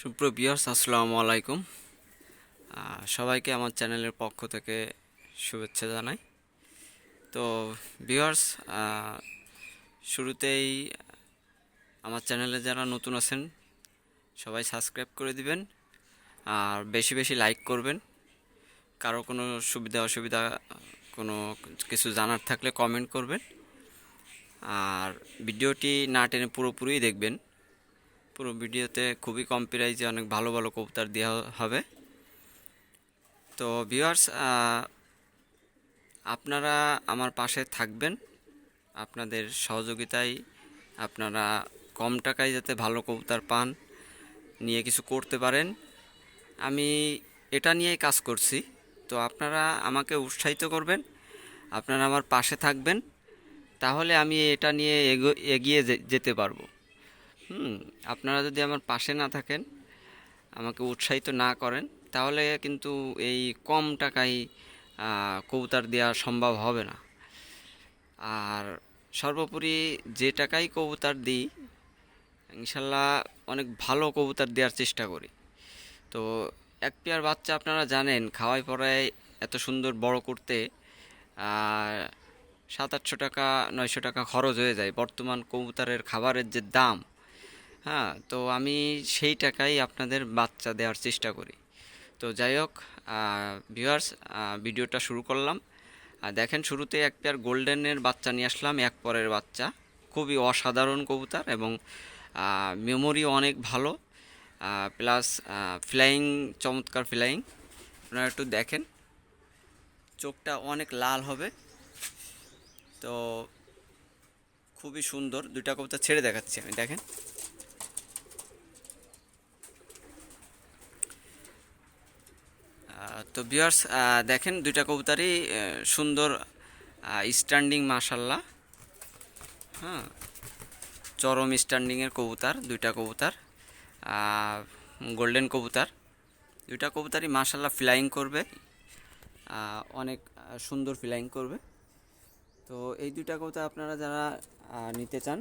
সুপ্রভিয়ার্স আসসালামু আলাইকুম। সবাইকে আমার চ্যানেলের পক্ষ থেকে শুভেচ্ছা জানাই। তো ভিউয়ার্স শুরুতেই আমার চ্যানেলে যারা নতুন আছেন, সবাই সাবস্ক্রাইব করে দিবেন আর বেশি বেশি লাইক করবেন। কারও কোনো সুবিধা অসুবিধা, কোনো কিছু জানার থাকলে কমেন্ট করবেন। আর ভিডিওটি না টেনে পুরোপুরি দেখবেন। পুরো ভিডিওতে খুবই কম প্রাইজে অনেক ভালো ভালো কবুতর দেওয়া হবে। তো ভিউয়ার্স আপনারা আমার পাশে থাকবেন। আপনাদের সহযোগিতায় আপনারা কম টাকায় যাতে ভালো কবুতর পান, নিয়ে কিছু করতে পারেন। আমি এটা নিয়েই কাজ করছি। তো আপনারা আমাকে উৎসাহিত করবেন, আপনারা আমার পাশে থাকবেন। তাহলে আমি এটা নিয়ে এগো- এগিয়ে যেতে পারব। হুম, আপনারা যদি আমার পাশে না থাকেন, আমাকে উৎসাহিত না করেন, তাহলে কিন্তু এই কম টাকায় কবুতর দেওয়া সম্ভব হবে না। আর সর্বোপরি যে টাকাই কবুতর দিই, ইনশাল্লাহ অনেক ভালো কবুতর দেওয়ার চেষ্টা করি। তো এক পেয়ার বাচ্চা আপনারা জানেন খাওয়াই পড়ায় এত সুন্দর বড় করতে সাত আটশো টাকা, নয়শো টাকা খরচ হয়ে যায়। বর্তমান কবুতরের খাবারের যে দাম হ্যাঁ তো আমি সেই টাকাই আপনাদের বাচ্চা দেওয়ার চেষ্টা করি। তো যাই হোক ভিউয়ার্স ভিডিওটা শুরু করলাম। দেখেন শুরুতে এক পেয়ার গোল্ডেনের বাচ্চা নিয়ে আসলাম, এক পরের বাচ্চা। খুবই অসাধারণ কবুতর এবং মেমোরি অনেক ভালো। প্লাস ফ্লাইং চমৎকার ফ্লাইং আপনারা একটু দেখেন। চোখটা অনেক লাল হবে। তো খুবই সুন্দর। দুইটা কবুতর ছেড়ে দেখাচ্ছি আমি, দেখেন। তো বিয়ার্স দেখেন দুইটা কবুতারই সুন্দর স্ট্যান্ডিং মাশাল্লাহ। হ্যাঁ চরম স্ট্যান্ডিংয়ের কবুতার, দুইটা কবুতার গোল্ডেন কবুতার। দুইটা কবুতারই মাশাল্লাহ ফ্লাইং করবে অনেক সুন্দর ফ্লাইং করবে। তো এই দুইটা কবুতর আপনারা যারা নিতে চান,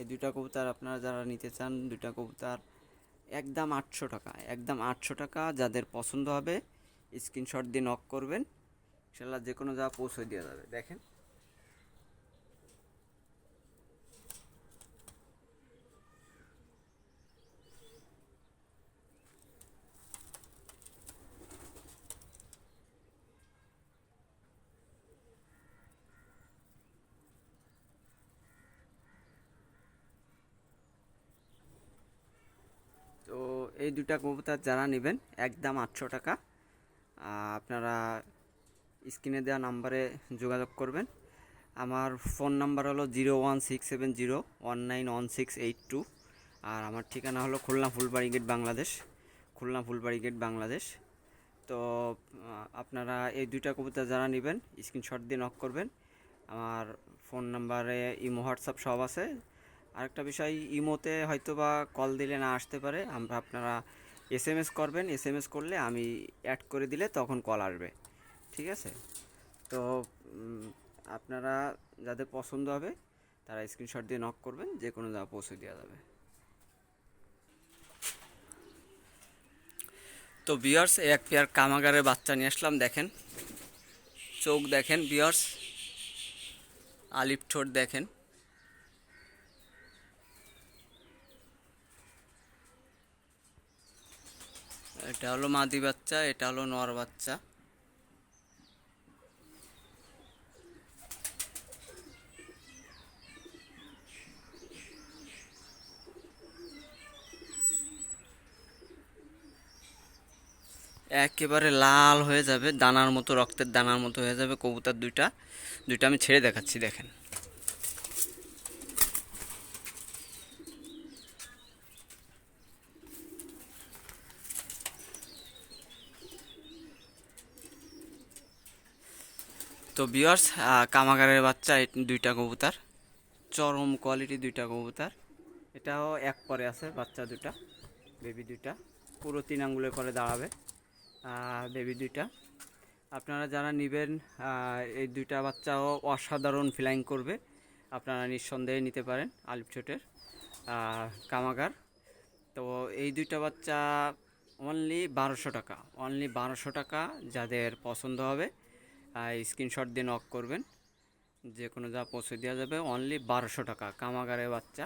এই দুইটা কবুতর আপনারা যারা নিতে চান, দুইটা কবুতর একদম আটশো টাকা, একদম আটশো টাকা যাদের পছন্দ হবে স্ক্রিনশট দিয়ে নক করবেন। ইনশাল্লাহ যে কোনো জায়গা পৌঁছে দেওয়া যাবে। দেখেন তো এই দুটা কবুতর যারা নেবেন, একদম আটশো টাকা। আপনারা স্ক্রিনে দেওয়া নাম্বারে যোগাযোগ করবেন। আমার ফোন নাম্বার হলো zero one six seven zero one nine one six eight two. আর আমার ঠিকানা হলো খুলনা ফুলবাড়ি গেট বাংলাদেশ। খুলনা ফুলবাড়ি গেট বাংলাদেশ। তো আপনারা এই দুইটা কবুতর যারা নেবেন, স্ক্রিনশট দিয়ে নক করবেন। আমার ফোন নাম্বারে ইমো, হোয়াটসঅ্যাপ সব আছে। আরেকটা বিষয়, ইমোতে হয়তো বা কল দিলে না আসতে পারে। আমরা আপনারা এস এম এস করবেন এস এম এস করলে আমি অ্যাড করে দিলে তখন কল আসবে। ঠিক আছে? তো আপনারা যাদের পছন্দ হবে, তারা স্ক্রিনশট দিয়ে নক করবেন, যে কোনো জায়গা পৌঁছে দেওয়া যাবে। তো বিয়ার্স এক পেয়ার কামাগারের বাচ্চা নিয়ে আসলাম, দেখেন। চোখ দেখেন বিয়ার্স আলিপ ঠোঁট দেখেন। এটা হলো মাদি বাচ্চা, এটা হলো নর বাচ্চা। একেবারে লাল হয়ে যাবে, দানার মতো, রক্তের দানার মতো হয়ে যাবে, কবুতর দুইটা। দুইটা আমি ছেড়ে দেখাচ্ছি, দেখেন। তো বিয়ার্স কামাগারের বাচ্চা দুইটা কবুতর। চরম কোয়ালিটি দুইটা কবুতর। এটাও এক পরে আছে, বাচ্চা দুটা বেবি দুইটা পুরো তিন আঙ্গুলের পরে দাঁড়াবে বেবি দুইটা। আপনারা যারা নেবেন এই দুইটা বাচ্চাও অসাধারণ ফ্লাইং করবে, আপনারা নিঃসন্দেহে নিতে পারেন আলিপ ছোটের কামাগার। তো এই দুইটা বাচ্চা অনলি বারোশো টাকা অনলি বারোশো টাকা যাদের পছন্দ হবে। স্ক্রিনশট দিয়ে নক করবেন। যে কোনো যা পৌঁছে দেওয়া যাবে অনলি বারোশো টাকা, কামাগারের বাচ্চা।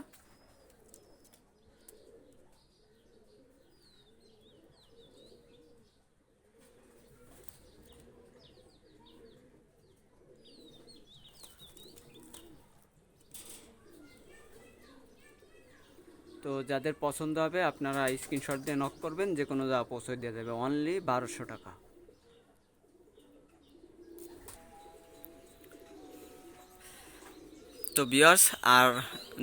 তো যাদের পছন্দ হবে আপনারা স্ক্রিনশট দিয়ে নক করবেন যে কোনো যা পৌঁছে দেওয়া যাবে অনলি বারোশো টাকা। তো বিয়ার্স, আর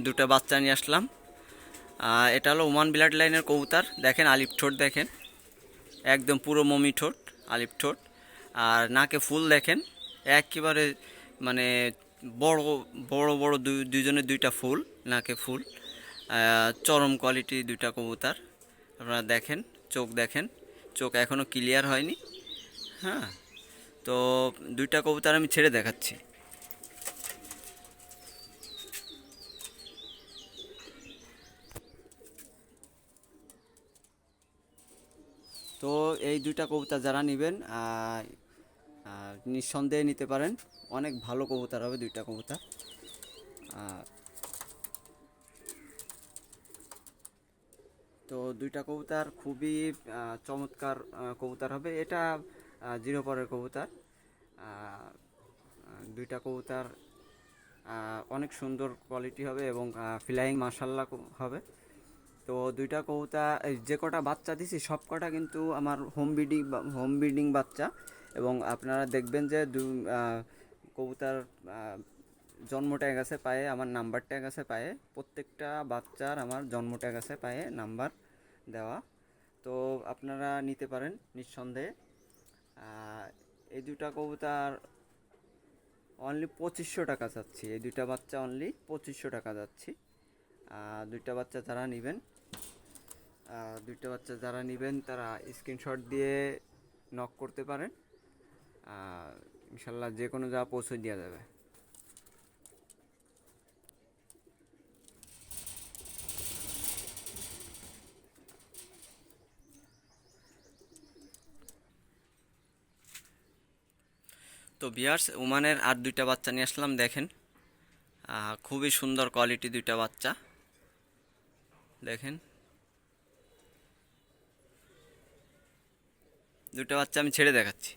দুটো বাচ্চা নিয়ে আসলাম। এটা হলো ওমান ব্লাড লাইনের কবুতার, দেখেন আলিপ ঠোঁট দেখেন। একদম পুরো মমি ঠোঁট আলিপ ঠোঁট। আর নাকে ফুল দেখেন, একেবারে মানে বড় বড় বড় দুই দুইজনের দুইটা ফুল, নাকে ফুল। চরম কোয়ালিটি দুইটা কবুতার, আপনারা দেখেন, চোখ দেখেন। চোখ এখনও ক্লিয়ার হয়নি। হ্যাঁ তো দুইটা কবুতর আমি ছেড়ে দেখাচ্ছি। তো এই দুইটা কবুতর যারা নেবেন নিঃসন্দেহে নিতে পারেন। অনেক ভালো কবুতর হবে দুইটা কবুতর। তো দুইটা কবুতর খুবই চমৎকার কবুতর হবে। এটা জিরো পরের কবুতর। দুইটা কবুতর অনেক সুন্দর কোয়ালিটি হবে এবং ফ্লাইং মার্শাল্লাহ হবে। তো দুইটা এই যে কটা বাচ্চা দিছি, সব কটা কিন্তু আমার হোম ব্রিডিং হোম ব্রিডিং বাচ্চা। এবং আপনারা দেখবেন যে দু কবুতার জন্ম ট্যাগ আছে পায়ে, আমার নাম্বার ট্যাগ আছে পায়ে। প্রত্যেকটা বাচ্চার আমার জন্ম ট্যাগ আছে পায়ে নাম্বার দেওয়া। তো আপনারা নিতে পারেন নিঃসন্দেহে। এই দুটা কবুতার অনলি পঁচিশশো টাকা চাচ্ছি। এই দুটা বাচ্চা অনলি পঁচিশশো টাকা যাচ্ছি দুইটা বাচ্চা যারা নেবেন দুইটা বাচ্চা যারা নেবেন, তারা স্ক্রিনশট দিয়ে নক করতে পারেন। ইনশাল্লাহ যে কোনো যা পৌঁছে দেওয়া যাবে। তো বিয়ার্স ওমানের আর দুইটা বাচ্চা নিয়ে আসলাম, দেখেন। খুবই সুন্দর কোয়ালিটি দুইটা বাচ্চা। দেখেন। দুটো বাচ্চা আমি ছেড়ে দেখাচ্ছি।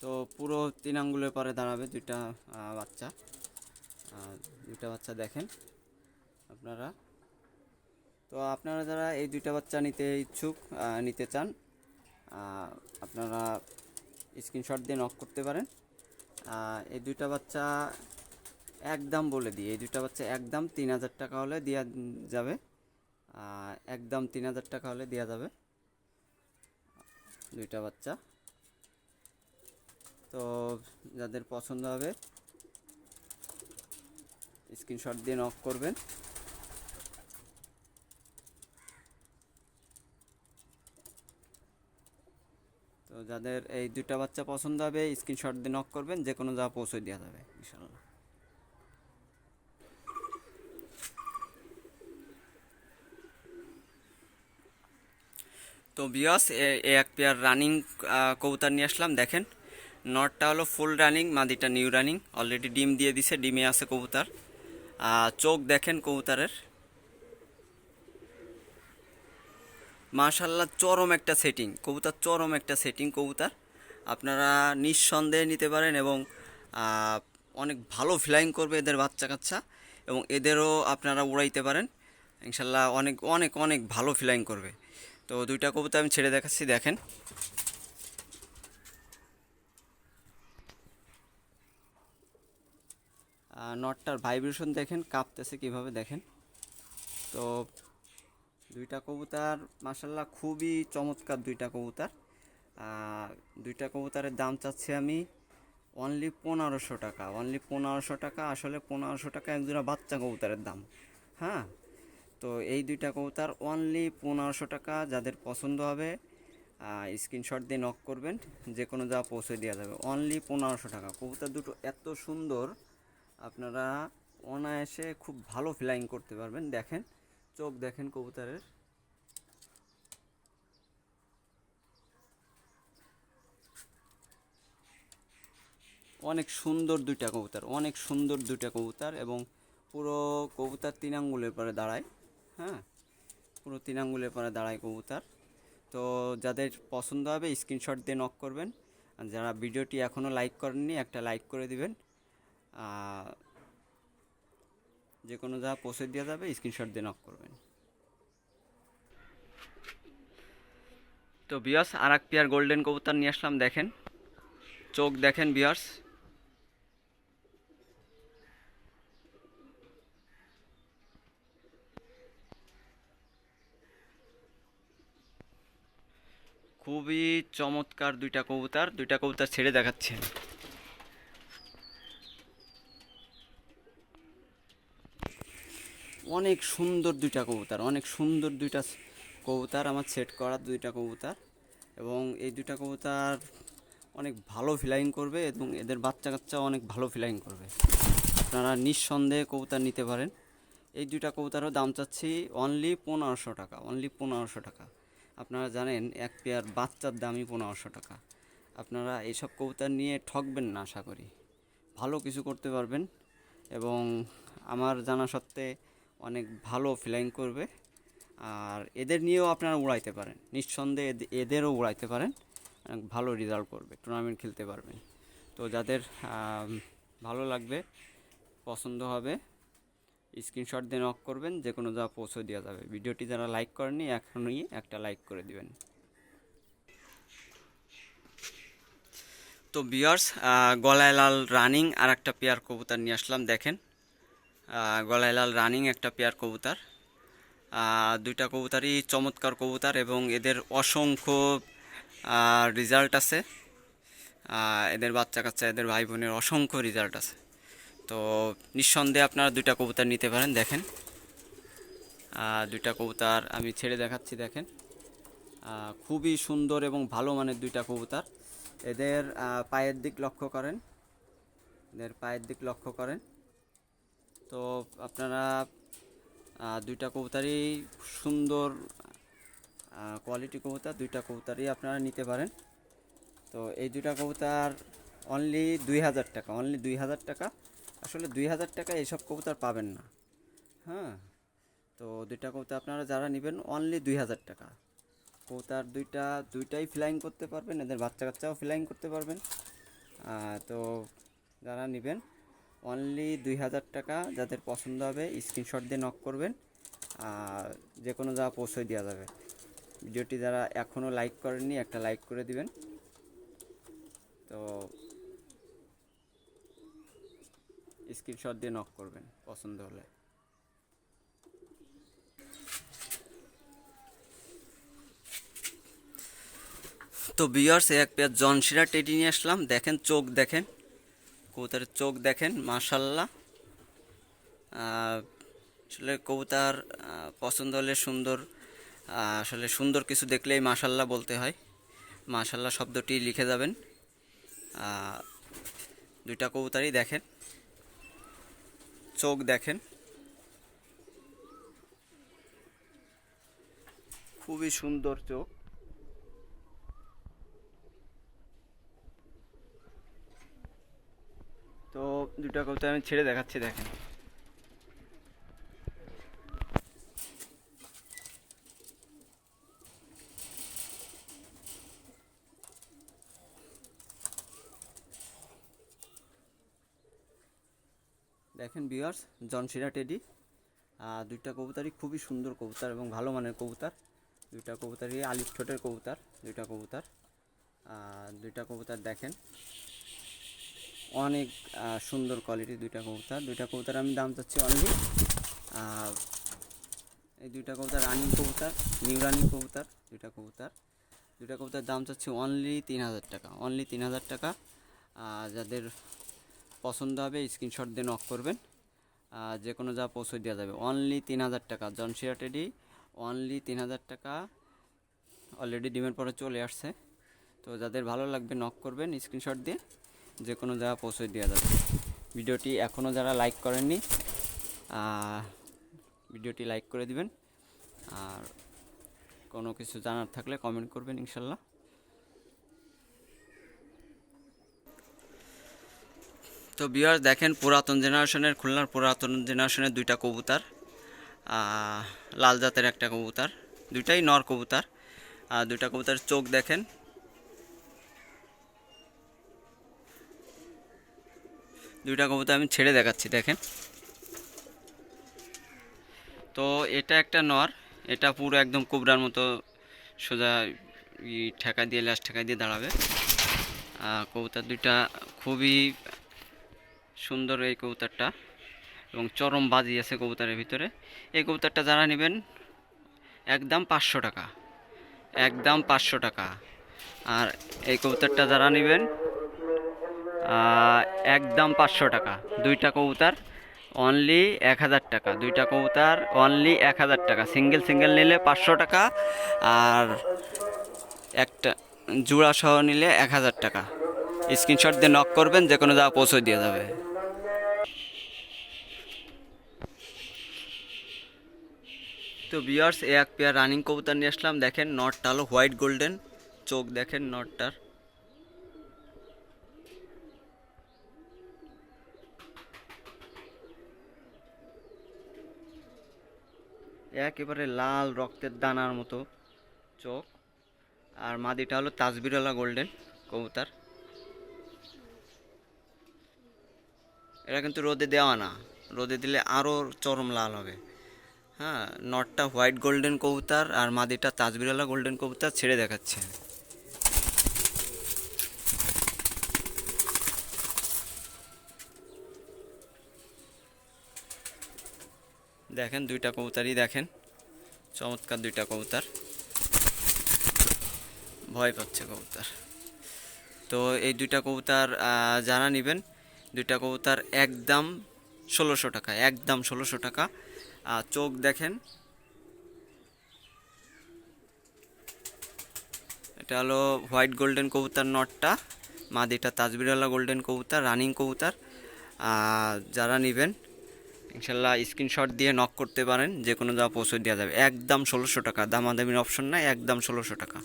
তো পুরো তিন আঙ্গুলের পরে দাঁড়াবে দুইটা বাচ্চা। দুইটা বাচ্চা দেখেন আপনারা। তো আপনারা যারা এই দুইটা বাচ্চা নিতে ইচ্ছুক নিতে চান আপনারা স্ক্রিনশট দিয়ে নক করতে পারেন। এই দুইটা বাচ্চা একদম বলে দিই। এই দুইটা বাচ্চা একদম তিন হাজার টাকা হলে দেওয়া যাবে। একদম তিন হাজার টাকা হলে দেওয়া যাবে। দুইটা বাচ্চা। তো যাদের পছন্দ হবে স্ক্রিনশট দিয়ে নক করবেন। যাদের এই দুইটা বাচ্চা পছন্দ হবে স্ক্রিনশট দিয়ে নক করবেন যে কোনো যা পৌঁছে দেওয়া যাবে ইনশাল্লাহ তো বিয়স এক পেয়ার রানিং কবুতর নিয়ে আসলাম, দেখেন। নটটা হলো ফুল রানিং মাদিটা নিউ রানিং অলরেডি ডিম দিয়ে দিছে, ডিমে আছে কবুতর। চোখ দেখেন কবুতরের। মাশাল্লাহ চরম একটা সেটিং কবুতর চরম একটা সেটিং কবুতর। আপনারা নিঃসন্দেহে নিতে পারেন এবং অনেক ভালো ফ্লাইং করবে এদের বাচ্চা কাচ্চা এবং এদেরও আপনারা উড়াইতে পারেন। ইনশাল্লাহ অনেক অনেক অনেক ভালো ফ্লাইং করবে। তো দুইটা কবুতর আমি ছেড়ে দেখাচ্ছি, দেখেন। নটটার ভাইব্রেশন দেখেন, কাঁপতেছে কীভাবে দেখেন। তো দুইটা কবুতর মাসাল্লাহ খুবই চমৎকার দুইটা কবুতর। দুইটা কবুতরের দাম চাচ্ছি আমি অনলি পনেরোশো টাকা। অনলি পনেরোশো টাকা, আসলে পনেরোশো টাকা এক একজোড়া বাচ্চা কবুতরের দাম। হ্যাঁ? তো এই দুইটা কবুতর অনলি পনেরোশো টাকা, যাদের পছন্দ হবে স্ক্রিনশট দিয়ে নক করবেন যে কোনো যা পৌঁছে দেওয়া যাবে। অনলি পনেরোশো টাকা। কবুতর দুটো এত সুন্দর, আপনারা অনায়াসে খুব ভালো ফ্লাইং করতে পারবেন। দেখেন চোখ দেখেন কবুতরের। অনেক সুন্দর দুইটা কবুতর, অনেক সুন্দর দুইটা কবুতর এবং পুরো কবুতর তিন আঙ্গুলের পরে দাঁড়ায় হ্যাঁ? পুরো তিন আঙ্গুলের পরে দাঁড়ায় কবুতর। তো যাদের পছন্দ হবে স্ক্রিনশট দিয়ে নক করবেন। আর যারা ভিডিওটি এখনও লাইক করেননি, একটা লাইক করে দিবেন। আর যে কোনো যা পৌঁছে দেওয়া যাবে স্ক্রিনশট দিয়ে নক করবেন। তো বিয়ার্স আর এক পেয়ার গোল্ডেন কবুতর নিয়ে আসলাম, দেখেন। চোখ দেখেন বিয়ার্স খুবই চমৎকার দুইটা কবুতর দুইটা কবুতর ছেড়ে দেখাচ্ছে অনেক সুন্দর দুইটা কবুতর, অনেক সুন্দর দুইটা কবুতর, আমার সেট করা দুইটা কবুতর এবং এই দুইটা কবুতর অনেক ভালো ফ্লাইং করবে এবং এদের বাচ্চা কাচ্চা অনেক ভালো ফ্লাইং করবে। আপনারা নিঃসন্দেহে কবুতর নিতে পারেন। এই দুইটা কবুতরও দাম চাচ্ছি অনলি পনেরোশো টাকা অনলি পনেরোশো টাকা। আপনারা জানেন, এক পেয়ার বাচ্চার দামই পনেরোশো টাকা। আপনারা এইসব কবুতর নিয়ে ঠকবেন না, আশা করি। ভালো কিছু করতে পারবেন এবং আমার জানা সত্ত্বে অনেক ভালো ফ্লাইং করবে। আর এদের নিয়েও আপনারা উড়াইতে পারেন। নিঃসন্দেহে এদেরও উড়াইতে পারেন। অনেক ভালো রেজাল্ট করবে। টুর্নামেন্ট খেলতে পারবেন। তো যাদের ভালো লাগবে, পছন্দ হবে স্ক্রিনশট দিয়ে নক করবেন যে কোনো যা পৌঁছে দেওয়া যাবে। ভিডিওটি যারা লাইক করেননি, এখনই একটা লাইক করে দিবেন। তো বিয়ার্স গলায় লাল রানিং আর একটা পেয়ার কবুতর নিয়ে আসলাম, দেখেন। গলায় লাল রানিং একটা পেয়ার কবুতর। দুইটা কবুতরই চমৎকার কবুতর এবং এদের অসংখ্য রেজাল্ট আছে। এদের বাচ্চা কাচ্চা এদের ভাই বোনের অসংখ্য রেজাল্ট আছে। তো নিঃসন্দেহে আপনারা দুইটা কবুতর নিতে পারেন, দেখেন। দুইটা কবুতর আমি ছেড়ে দেখাচ্ছি, দেখেন। খুবই সুন্দর এবং ভালো মানের দুইটা কবুতর। এদের পায়ের দিক লক্ষ্য করেন। এদের পায়ের দিক লক্ষ্য করেন। তো আপনারা দুইটা কবুতরই সুন্দর কোয়ালিটি কবুতর, দুইটা কবুতরই আপনারা নিতে পারেন। তো এই দুইটা কবুতর অনলি দুই হাজার টাকা অনলি দুই হাজার টাকা। আসলে দুই হাজার টাকা এইসব কবুতর পাবেন না। হ্যাঁ তো দুইটা কবুতর আপনারা যারা নেবেন অনলি দুই হাজার টাকা। কবুতর দুইটা, দুইটাই ফ্লাইং করতে পারবেন, এদের বাচ্চা কাচ্চাও ফ্লাইং করতে পারবেন। তো যারা নেবেন অনলি দুই হাজার টাকা যাদের পছন্দ হবে স্ক্রিনশট দিয়ে নক করবেন আর যে কোনো যা পৌঁছে দেওয়া যাবে। ভিডিওটি যারা এখনও লাইক করেননি, একটা লাইক করে দিবেন। তো স্ক্রিনশট দিয়ে নক করবেন, পছন্দ হলে। তো বিয়ার্স এক পেয়ার জনশিরা টেডি নিয়ে আসলাম। দেখেন, চোখ দেখেন। কবুতরের চোখ দেখেন মাশাল্লাহ আসলে কবুতর পছন্দ হলে সুন্দর আসলে সুন্দর কিছু দেখলেই মাশাল্লাহ বলতে হয়। মাশাল্লাহ শব্দটি লিখে যাবেন। দুইটা কবুতরই দেখেন। চোখ দেখেন। খুবই সুন্দর চোখ তো দুটা কবুতর আমি ছেড়ে দেখাচ্ছি, দেখেন। দেখেন বিয়ার্স জনসিরা টেডি। আর দুইটা কবুতরই খুবই সুন্দর কবুতর এবং ভালো মানের কবুতর। দুইটা কবুতরই আলিফ ঠোঁটের কবুতর, দুইটা কবুতর। আর দুইটা কবুতর দেখেন। অনেক সুন্দর কোয়ালিটি দুইটা কবুতর। দুইটা কবুতর আমি দাম চাচ্ছি অনলি এই দুইটা কবুতর রানিং কবুতর নিউ রানিং কবুতর, দুইটা কবুতর। দুইটা কবুতর দাম চাচ্ছি অনলি তিন হাজার টাকা অনলি তিন হাজার টাকা যাদের পছন্দ হবে স্ক্রিনশট দিয়ে নক করবেন। যে কোনো যা পৌঁছে দেওয়া যাবে। অনলি তিন হাজার টাকা জনশিয়া টেডি অনলি তিন হাজার টাকা। অলরেডি ডিমের পরে চলে আসছে। তো যাদের ভালো লাগবে নক করবেন স্ক্রিনশট দিয়ে। যে কোনো জায়গা পৌঁছে দেওয়া যাবে। ভিডিওটি এখনও যারা লাইক করেননি ভিডিওটি লাইক করে দিবেন। আর কোনো কিছু জানার থাকলে কমেন্ট করবেন ইনশাল্লাহ। তো বিয়ার দেখেন পুরাতন জেনারেশনের খুলনার পুরাতন জেনারেশনের দুইটা কবুতর লাল জাতের একটা কবুতর, দুইটাই নর কবুতর, আর দুইটা কবুতরের চোখ দেখেন। দুইটা কবুতর আমি ছেড়ে দেখাচ্ছি, দেখেন। তো এটা একটা নর, এটা পুরো একদম কোবরার মতো সোজা ঠেকা দিয়ে, লাশ ঠেকা দিয়ে দাঁড়াবে। কবুতর দুইটা খুবই সুন্দর এই কবুতরটা, এবং চরম বাজি আছে কবুতরের ভিতরে। এই কবুতরটা যারা নেবেন, একদম পাঁচশো টাকা, একদম পাঁচশো টাকা। আর এই কবুতরটা যারা নেবেন একদম পাঁচশো টাকা। দুইটা কবুতর অনলি এক হাজার টাকা। দুইটা কবুতর অনলি এক হাজার টাকা। সিঙ্গেল সিঙ্গেল নিলে পাঁচশো টাকা আর একটা জোড়া সহ নিলে এক হাজার টাকা। স্ক্রিনশট দিয়ে নক করবেন যে কোনো জায়গা পৌঁছে দিয়ে যাবে। তো বিয়ার্স এক পেয়ার রানিং কবুতর নিয়ে আসলাম। দেখেন, নটটা হলো হোয়াইট গোল্ডেন চোখ দেখেন নটটার। একেবারে লাল রক্তের দানার মতো চোখ। আর মাদিটা হলো তাজবিরওয়ালা গোল্ডেন কবুতার। এটা কিন্তু রোদে দেওয়া না। রোদে দিলে আরও চরম লাল হবে। হ্যাঁ নটটা হোয়াইট গোল্ডেন কবুতার আর মাদিটা তাজবিরওয়ালা গোল্ডেন কবুতার ছেড়ে দেখাচ্ছে। দেখেন, দুইটা কবুতরই দেখেন। চমৎকার দুইটা কবুতর। ভয় পাচ্ছে কবুতর। তো এই দুইটা কবুতর যারা নেবেন, দুইটা কবুতর একদম ষোলোশো টাকা, একদম ষোলোশো টাকা। আর চোখ দেখেন। এটা হলো হোয়াইট গোল্ডেন কবুতর নটটা, মাদিটা তাজবিরওয়ালা গোল্ডেন কবুতর, রানিং কবুতর। যারা নেবেন ইনশাল্লাহ স্ক্রিনশট দিয়ে নক করতে পারেন, যে কোনো জায়গা পৌঁছে দেওয়া যাবে। একদম ষোলোশো টাকা, দামাদামির অপশন নাই, একদম ষোলোশো টাকা।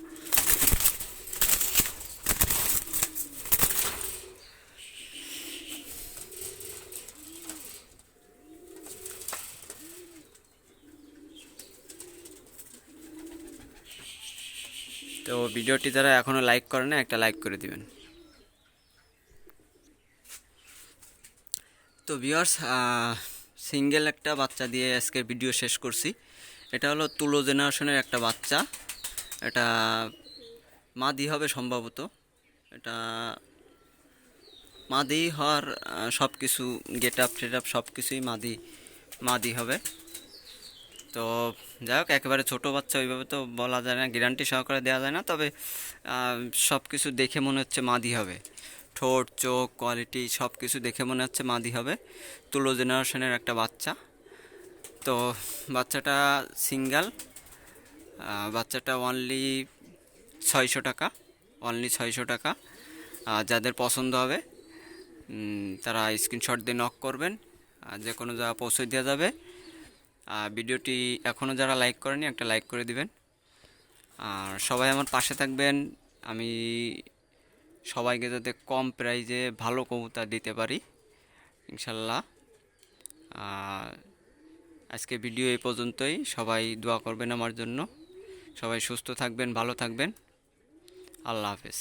তো ভিডিওটি যারা এখনও লাইক করে না, একটা লাইক করে দিবেন। তো ভিউয়ার্স সিঙ্গেল একটা বাচ্চা দিয়ে আজকে ভিডিও শেষ করছি। এটা হলো তুলো জেনারেশনের একটা বাচ্চা। এটা মাদি হবে সম্ভবত। এটা মাদি হওয়ার সব কিছু গেট আপ টেট আপ সব কিছুই মাদি মাদি হবে। তো যাই হোক, একেবারে ছোটো বাচ্চা ওইভাবে তো বলা যায় না গ্যারান্টি সহকারে দেওয়া যায় না, তবে সব কিছু দেখে মনে হচ্ছে মাদি হবে। ঠোঁট, চোখ কোয়ালিটি সব কিছু দেখে মনে হচ্ছে মাদি হবে। তুলো জেনারেশনের একটা বাচ্চা। তো বাচ্চাটা সিঙ্গাল বাচ্চাটা অনলি ছয়শো টাকা অনলি ছয়শো টাকা। যাদের পছন্দ হবে তারা স্ক্রিনশট দিয়ে নক করবেন। আর যে কোনো জায়গা পৌঁছে দেওয়া যাবে। আর ভিডিওটি এখনও যারা লাইক করেনি, একটা লাইক করে দিবেন। আর সবাই আমার পাশে থাকবেন। আমি সবাইকে যাতে কম প্রাইজে ভালো কবুতর দিতে পারি, ইনশাল্লাহ। আজকে ভিডিও এই পর্যন্তই। সবাই দোয়া করবেন আমার জন্য। সবাই সুস্থ থাকবেন, ভালো থাকবেন। আল্লাহ হাফেজ।